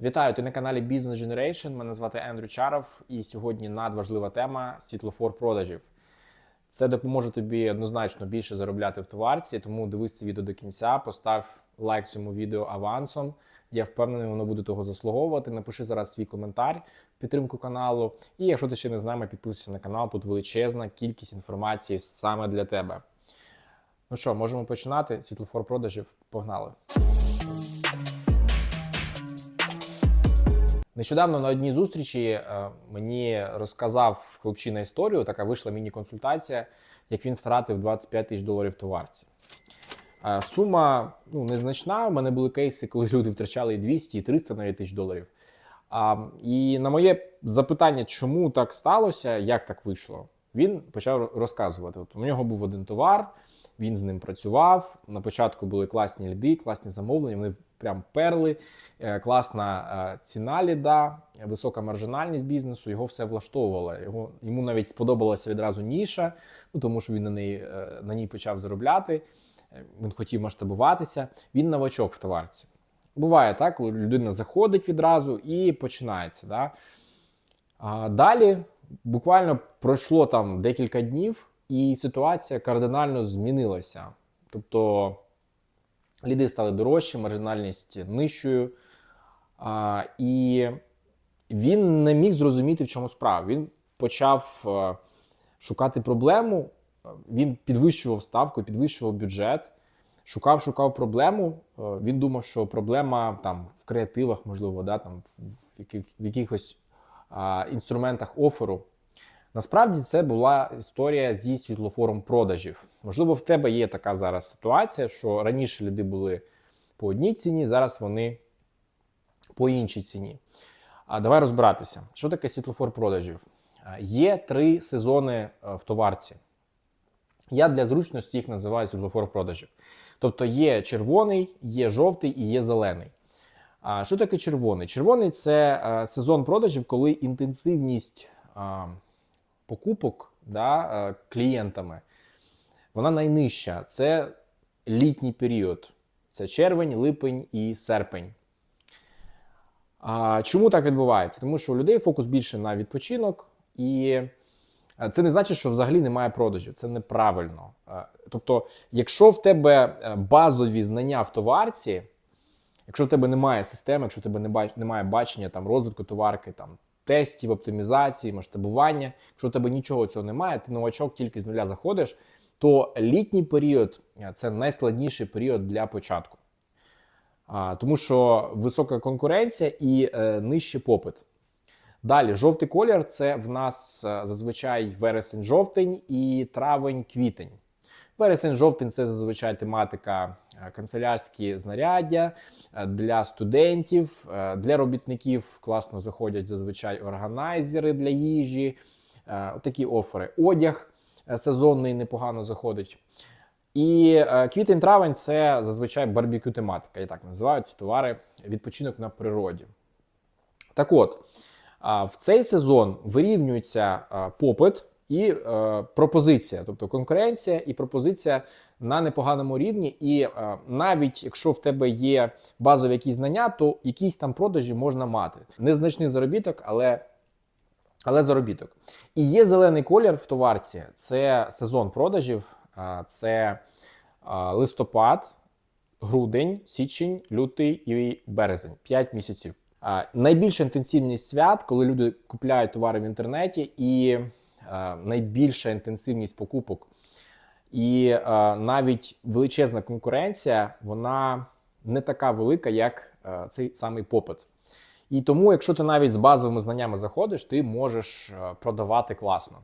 Вітаю, ти на каналі Business Generation. Мене звати Ендрю Чаров, і сьогодні надважлива тема світлофор продажів. Це допоможе тобі однозначно більше заробляти в товарці, тому дивись це відео до кінця, постав лайк цьому відео авансом. Я впевнений, воно буде того заслуговувати. Напиши зараз свій коментар в підтримку каналу. І якщо ти ще не з нами, підписуйся на канал. Тут величезна кількість інформації саме для тебе. Ну що, можемо починати? Світлофор продажів. Погнали! Нещодавно на одній зустрічі е, мені розказав хлопчина історію, така вийшла міні-консультація, як він втратив 25 тисяч доларів товарці. Е, Сума ну, незначна. У мене були кейси, коли люди втрачали і 200, і 300 навіть тисяч доларів. А, і на моє запитання, чому так сталося, як так вийшло, він почав розказувати. От у нього був один товар, він з ним працював. На початку були класні ліди, класні замовлення. Вони прям перли. Е, Класна е, ціна ліда, висока маржинальність бізнесу. Його все влаштовувало. Його йому навіть сподобалася відразу ніша, ну тому що він на неї е, на ній почав заробляти. Він хотів масштабуватися. Він новачок в товарці. Буває так, коли людина заходить відразу і починається. Да? А далі буквально пройшло там декілька днів, і ситуація кардинально змінилася. Тобто ліди стали дорожчі, маржинальність нижчою. А, і він не міг зрозуміти, в чому справа. Він почав е, шукати проблему, він підвищував ставку, підвищував бюджет, шукав, шукав проблему. Е, Він думав, що проблема там в креативах, можливо, да, там, в, яких, в якихось інструментах оферу. Насправді це була історія зі світлофором продажів. Можливо, в тебе є така зараз ситуація, що раніше ліди були по одній ціні, зараз вони по іншій ціні. А давай розбиратися, що таке світлофор продажів. Є три сезони е, в товарці. Я для зручності їх називаю світлофор продажів. Тобто є червоний, є жовтий і є зелений. А що таке червоний? Червоний це е, сезон продажів, коли інтенсивність покупок да, е, клієнтами вона найнижча. Це літній період. Це червень, липень і серпень. А, чому так відбувається? Тому що у людей фокус більше на відпочинок, і е, це не значить, що взагалі немає продажів. Це неправильно. Е, Тобто, якщо в тебе базові знання в товарці, якщо в тебе немає системи, якщо в тебе немає бачення там, розвитку товарки, там, тестів, оптимізації, масштабування, якщо в тебе нічого цього немає, ти новачок тільки з нуля заходиш, то літній період е, це найскладніший період для початку. А, тому що висока конкуренція і е, нижчий попит. Далі, жовтий колір це в нас е, зазвичай вересень-жовтень і травень-квітень. Вересень-жовтень це зазвичай тематика е, канцелярські знаряддя для студентів, е, для робітників класно заходять зазвичай органайзери для їжі, е, такі офери. Одяг е, сезонний непогано заходить. І е, квітень-травень це зазвичай барбекю тематика, і так називаються товари відпочинок на природі. Так от, в цей сезон вирівнюється попит і е, пропозиція, тобто конкуренція і пропозиція на непоганому рівні. І е, навіть якщо в тебе є базові якісь знання, то якісь там продажі можна мати. Незначний заробіток, але, але заробіток. І є зелений колір в товарці це сезон продажів, це листопад, грудень, січень, лютий і березень 5 місяців. Найбільша інтенсивність свят, коли люди купляють товари в інтернеті, і найбільша інтенсивність покупок. І а, навіть величезна конкуренція, вона не така велика, як а, цей самий попит. І тому, якщо ти навіть з базовими знаннями заходиш, ти можеш продавати класно.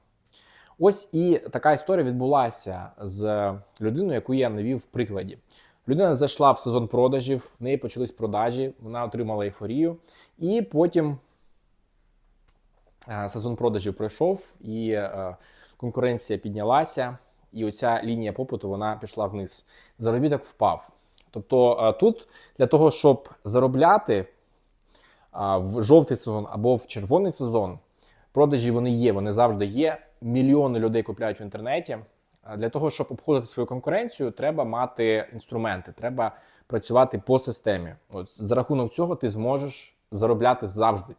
Ось і така історія відбулася з людиною, яку я навів в прикладі. Людина зайшла в сезон продажів, в неї почались продажі, вона отримала ейфорію, і потім е, сезон продажів пройшов, і е, конкуренція піднялася, і оця лінія попиту вона пішла вниз. Заробіток впав. Тобто е, тут для того, щоб заробляти в жовтий сезон або в червоний сезон, продажі вони є, вони завжди є. Мільйони людей купляють в інтернеті. Для того, щоб обходити свою конкуренцію, треба мати інструменти, треба працювати по системі. От за рахунок цього ти зможеш заробляти завжди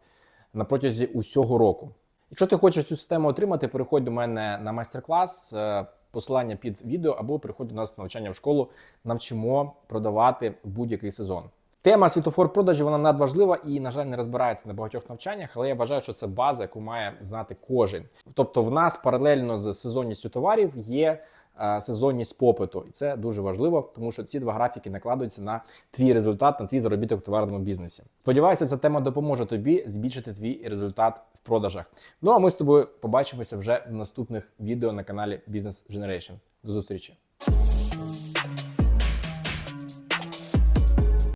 на протязі усього року. Якщо ти хочеш цю систему отримати, переходь до мене на майстер-клас, е, посилання під відео, або приходь до нас на навчання в школу. Навчимо продавати будь-який сезон. Тема світофор продажів вона надважлива і, на жаль, не розбирається на багатьох навчаннях, але я вважаю, що це база, яку має знати кожен. Тобто, в нас паралельно з сезонністю товарів є е, сезонність попиту, і це дуже важливо, тому що ці два графіки накладуються на твій результат, на твій заробіток в товарному бізнесі. Сподіваюся, ця тема допоможе тобі збільшити твій результат продажах. Ну а ми з тобою побачимося вже в наступних відео на каналі Business Generation. До зустрічі!